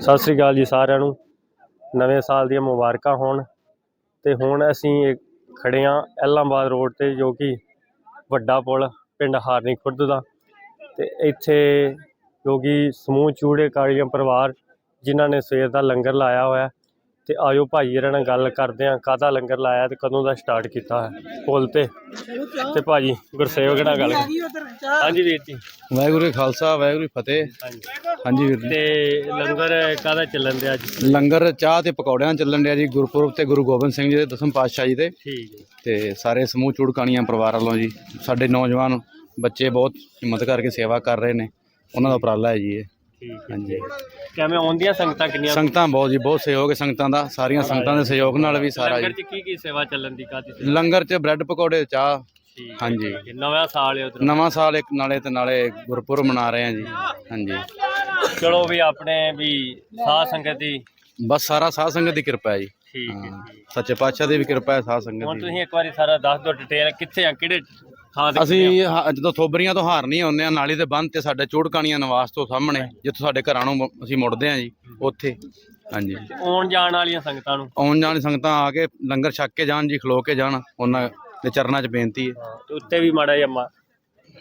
ਸਤਿ ਸ੍ਰੀ ਅਕਾਲ ਜੀ ਸਾਰਿਆਂ ਨੂੰ। ਨਵੇਂ ਸਾਲ ਦੀਆਂ ਮੁਬਾਰਕਾਂ ਹੋਣ ਤੇ ਹੁਣ ਅਸੀਂ ਇੱਕ ਖੜੇ ਹਾਂ ਐਲਾਂਬਾਦ ਰੋਡ ਤੇ ਜੋ ਕਿ ਵੱਡਾ ਪੁਲ ਪਿੰਡ ਹਾਰਨੀ ਖੁਰਦ ਦਾ। ਤੇ ਇੱਥੇ ਜੋ ਕਿ ਸਮੂਹ ਚੂੜੇ ਕਾਲੀਆਂ ਪਰਿਵਾਰ ਜਿਨ੍ਹਾਂ ਨੇ ਸਵੇਰ ਦਾ ਲੰਗਰ ਲਾਇਆ ਹੋਇਆ ਤੇ ਆਇਓ ਭਾਈ ਇਹਨਾਂ ਨਾਲ ਗੱਲ ਕਰਦੇ ਹਾਂ ਕਾਹਦਾ ਲੰਗਰ ਲਾਇਆ ਤੇ ਕਦੋਂ ਦਾ ਸਟਾਰਟ ਕੀਤਾ ਹੈ ਪੁਲ ਤੇ। ਤੇ ਭਾਜੀ ਗੁਰਸੇਵਕ ਨਾਲ ਗੱਲ ਹਾਂਜੀ ਵੀਰ ਜੀ। ਵਾਹਿਗੁਰੂ ਖਾਲਸਾ ਵਾਹਿਗੁਰੂ ਫਤਿਹ। ਹਾਂਜੀ ਵੀਰ ਜੀ। ਤੇ ਲੰਗਰ ਕਾਹਦਾ ਚੱਲਣ ਦਿਆ ਅੱਜ? ਲੰਗਰ ਚਾਹ ਤੇ ਪਕੌੜਿਆਂ ਚੱਲਣ ਡਿਆ ਜੀ ਗੁਰਪੁਰਬ ਤੇ ਗੁਰੂ ਗੋਬਿੰਦ ਸਿੰਘ ਜੀ ਦੇ ਦਸਮ ਪਾਤਸ਼ਾਹ ਜੀ ਦੇ। ਠੀਕ ਹੈ ਤੇ ਸਾਰੇ ਸਮੂਹ ਚੂੜਕਾਣੀਆਂ ਪਰਿਵਾਰ ਵੱਲੋਂ ਜੀ ਸਾਡੇ ਨੌਜਵਾਨ ਬੱਚੇ ਬਹੁਤ ਹਿੰਮਤ ਕਰਕੇ ਸੇਵਾ ਕਰ ਰਹੇ ਨੇ ਉਹਨਾਂ ਦਾ ਉਪਰਾਲਾ ਹੈ ਜੀ ਇਹ। ਠੀਕ ਹੈ ਹਾਂਜੀ। ਕਿਵੇਂ ਆਉਂਦੀਆਂ ਸੰਗਤਾਂ ਕਿੰਨੀਆਂ? ਸੰਗਤਾਂ ਬਹੁਤ ਜੀ ਬਹੁਤ ਸਹਿਯੋਗ ਹੈ ਸੰਗਤਾਂ ਦਾ ਸਾਰੀਆਂ ਸੰਗਤਾਂ ਦੇ ਸਹਿਯੋਗ ਨਾਲ ਵੀ ਸਾਰਾ ਲੰਗਰ ਜੀ। ਚ ਕੀ ਕੀ ਸੇਵਾ ਚੱਲਣ ਦੀ ਕਾਦੀ ਲੰਗਰ 'ਚ ਬ੍ਰੈਡ ਪਕੌੜੇ ਚਾਹ। ਠੀਕ ਹਾਂਜੀ। ਹੈ। ਨਵਾਂ ਸਾਲ ਹੈ ਉਧਰ। ਨਵਾਂ ਸਾਲ ਇੱਕ ਨਾਲੇ ਤੇ ਨਾਲੇ ਗੁਰਪੁਰਬ ਮਨਾ ਰਹੇ ਹਾਂ ਜੀ। ਹਾਂਜੀ। ਚਲੋ ਵੀ ਆਪਣੇ ਵੀ ਸਾਧ ਸੰਗਤ ਦੀ ਬਸ ਸਾਰਾ ਸਾਧ ਸੰਗਤ ਦੀ ਕਿਰਪਾ ਹੈ ਜੀ। ਠੀਕ ਹੈ। ਸੱਚੇ ਪਾਤਸ਼ਾਹ ਦੀ ਵੀ ਕਿਰਪਾ ਹੈ ਸਾਧ ਸੰਗਤ ਹੁਣ ਦੀ ਤੁਸੀਂ ਇੱਕ ਵਾਰੀ ਸਾਰਾ ਦੱਸ ਦਿਓ ਡਿਟੇਲ ਕਿੱਥੇ ਆ ਕਿਹੜੇ ਥਾਂ ਤੇ ਅਸੀਂ ਹ- ਜਦੋਂ ਥੋਬਰੀਆਂ ਤੋਂ ਹਾਰ ਨਹੀਂ ਆਉਂਦੇ ਆ ਨਾਲੀ ਦੇ ਬੰਦ ਤੇ ਸਾਡੇ ਚੂੜਕਾਣੀਆਂ ਨਿਵਾਸ ਤੋਂ ਸਾਹਮਣੇ ਜਿੱਥੋਂ ਸਾਡੇ ਘਰਾਂ ਨੂੰ ਮ- ਅਸੀਂ ਮੁੜਦੇ ਆ ਜੀ ਉੱਥੇ। ਹਾਂਜੀ। ਆਉਣ ਜਾਣ ਵਾਲੀਆਂ ਸੰਗਤਾਂ ਨੂੰ? ਆਉਣ ਜਾਣ ਸੰਗਤਾਂ ਆ ਕੇ ਲੰਗਰ ਛਕ ਕੇ ਜਾਣ ਜੀ ਖਲੋ ਕੇ ਜਾਣ ਉਹਨਾਂ ਦੇ ਚਰਨਾਂ 'ਚ ਬੇਨਤੀ ਹੈ। ਹਾਂ, ਤੇ ਉੱਤੇ ਵੀ ਮਾੜਾ ਜਿਹਾ ਮਾ-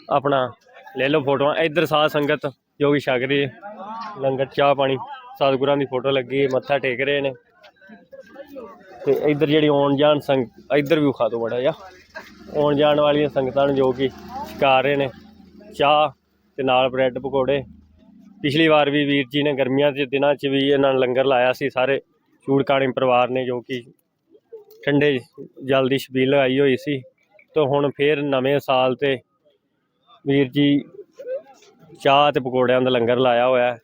ਆਪਣਾ ਲੈ ਲਓ ਫੋਟੋਆਂ ਇੱਧਰ ਸਾਧ ਸੰਗਤ ਜੋ ਕਿ ਛਕ ਰਹੀ ਹੈ। ਲੰਗਰ, ਚਾਹ ਪਾਣੀ, ਸਤਿਗੁਰਾਂ ਦੀ ਫੋਟੋ ਲੱਗੀ ਮੱਥਾ ਟੇਕ ਰਹੇ ਨੇ। ਤੇ ਇੱਧਰ ਜਿਹੜੀ ਆਉਣ ਜਾਣ ਸੰਗ, ਇੱਧਰ ਵੀ ਵਿਖਾ ਦੋ ਬੜਾ ਜਿਹਾ। ਆਉਣ ਜਾਣ ਵਾਲੀਆਂ ਸੰਗਤਾਂ ਨੂੰ ਜੋ ਕਿ ਛਕਾ ਰਹੇ ਨੇ। ਚਾਹ ਤੇ ਨਾਲ ਬ੍ਰੈਡ ਪਕੌੜੇ। ਪਿਛਲੀ ਵਾਰ ਵੀ ਵੀਰ ਜੀ ਨੇ ਗਰਮੀਆਂ ਦੇ ਦਿਨਾਂ 'ਚ ਵੀ ਇਹਨਾਂ ਲੰਗਰ ਲਾਇਆ ਸੀ। ਸਾਰੇ ਚੂੜਕਾਣੀ ਪਰਿਵਾਰ ਨੇ ਜੋ ਕਿ ਠੰਡੇ ਜਲ ਦੀ ਛਬੀਲ ਲਗਾਈ ਹੋਈ ਸੀ। ਤੇ ਹੁਣ ਫੇਰ ਨਵੇਂ ਸਾਲ ਤੇ ਵੀਰ ਜੀ ਚਾਹ ਤੇ ਪਕੌੜਿਆਂ ਦਾ ਲੰਗਰ ਲਾਇਆ ਹੋਇਆ ਹੈ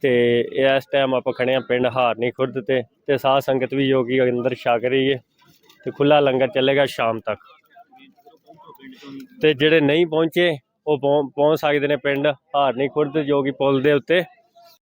ਤੇ ਇਸ ਟਾਈਮ ਆਪਾਂ ਖੜੇ ਹਾਂ ਪਿੰਡ ਹਾਰਨੀ ਖੁਰਦ ਤੇ ਤੇ ਸਾਧ ਸੰਗਤ ਵੀ ਜੋ ਕਿ ਅੰਦਰ ਛਕ ਰਹੀ ਹੈ ਤੇ ਖੁੱਲਾ ਲੰਗਰ ਚੱਲੇਗਾ ਸ਼ਾਮ ਤੱਕ। ਤੇ ਜਿਹੜੇ ਨਹੀਂ ਪਹੁੰਚੇ, ਉਹ ਪਹੁੰ- ਪਹੁੰਚ ਸਕਦੇ ਨੇ ਪਿੰਡ ਹਾਰਨੀ ਖੁਰਦ ਜੋ ਕਿ ਪੁਲ ਦੇ ਉੱਤੇ।